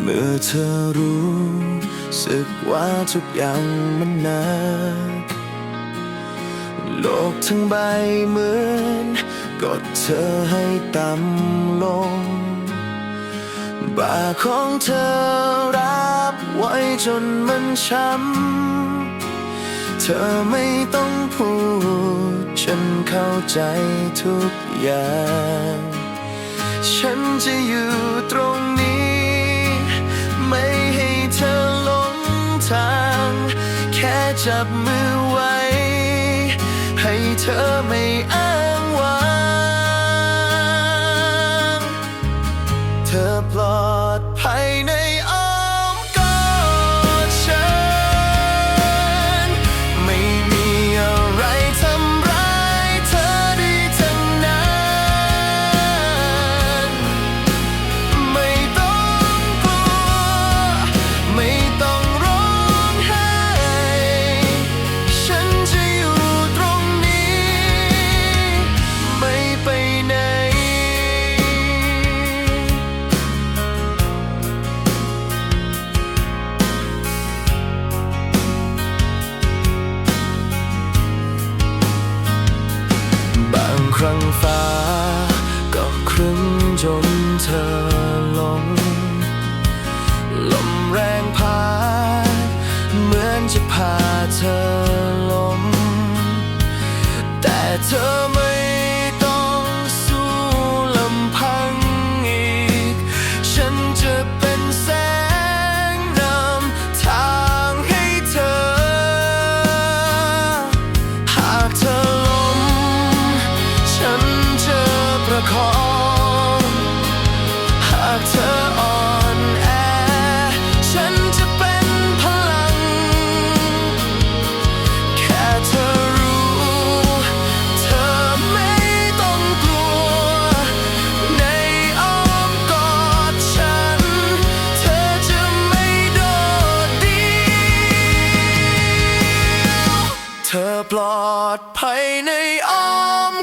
เมื่อเธอรู้สึกว่าทุกอย่างมันหนักโลกทั้งใบเหมือนกดเธอให้ต่ำลงบ่าของเธอรับไว้จนมันช้ำ เธอไม่ต้องพูด ฉันเข้าใจทุกอย่าง ฉันจะอยู่ตรงนี้ จับมือไว้ ให้เธอไม่อ้า บา ประคองหากเธออ่อนแอ ฉันจะเป็นพลัง แค่เธอรู้ เธอไม่ต้องกลัว ในอ้อมกอดฉัน เธอจะไม่โดดเดี่ยวเธอปลอดภัยในอ้อม